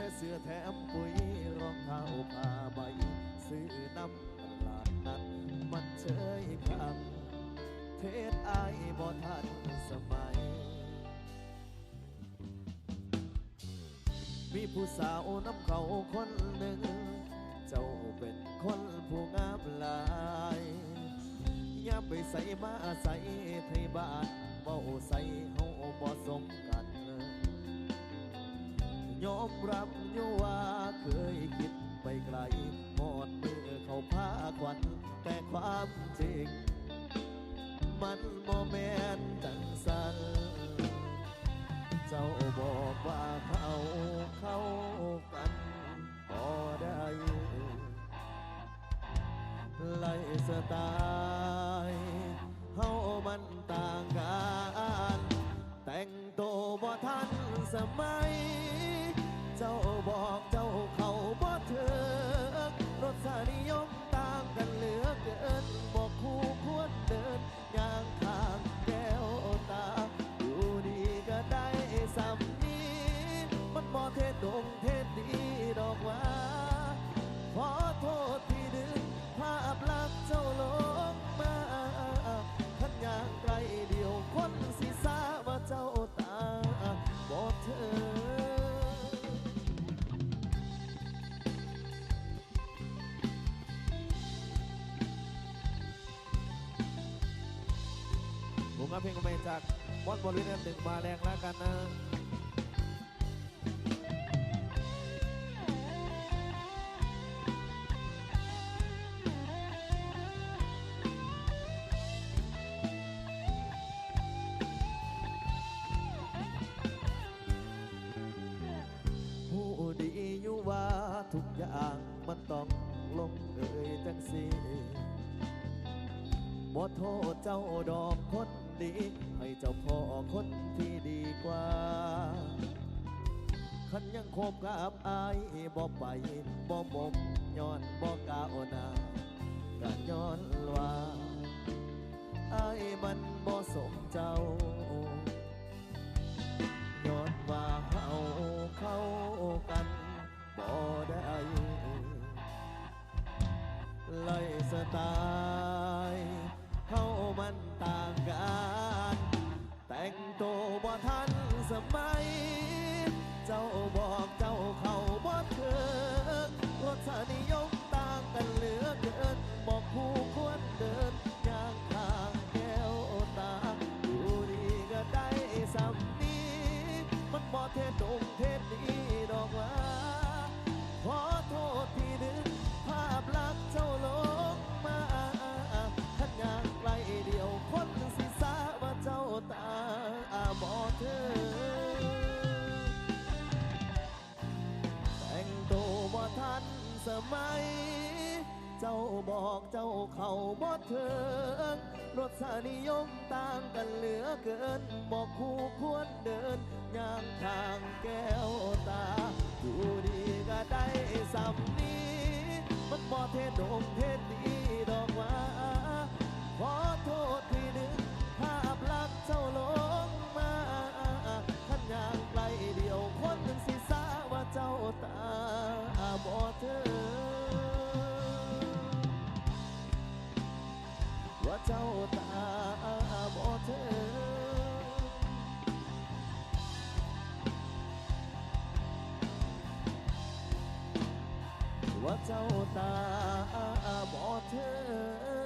แต่เสื้อแถมปุ๋ยรองเท้าผ้าใบ ซื้อน้ำตลาดนัดมันเชยคำเทศอายบ่ทันสมัย มีผู้สาวน้ำเขาคนหนึ่ง เจ้าเป็นคนผู้งามหลายอย่าไปใส่มาใส่ไทยบ้านเบาใส่เฮาบ่สมกัน ยอมรับอยู่ว่าเคยคิดไปไกลหมดมือเขาพาควันแต่ความจริง มันบ่แม่นจังสันเจ้าบอกว่าเขาเข้ากันพอได้ไล่สไตล์เฮามันต่างกัน แต่งตัวบ่ทันสมัย เพลงก็ไปจากบอสบอลลินหนึ่งมาแรงแล้วกันนะผู้ดีอยู่ว่าทุกอย่างมันต้องลงเอยจังสีบ่โทษเจ้าดอกคน ดีให้เจ้าพ่อคนที่ดีกว่า ขันยังคบกับอายบ่ไปบ่มมย้อนบ่กาอนาก็ย้อนว่าอายมันบ่สมเจ้าย้อนว่าเฮาเข้ากันบ่ได้ไล่สตล์ ตัว สมัย เจ้าบอกเจ้าเขาบ่เถิงรสนิยมต่างกันเหลือเกิน บอกคู่ควรเดินย่างทางแก้วตา บ่เธอ ว่าเจ้าตาบ่เธอว่าเจ้าตาบ่เธอ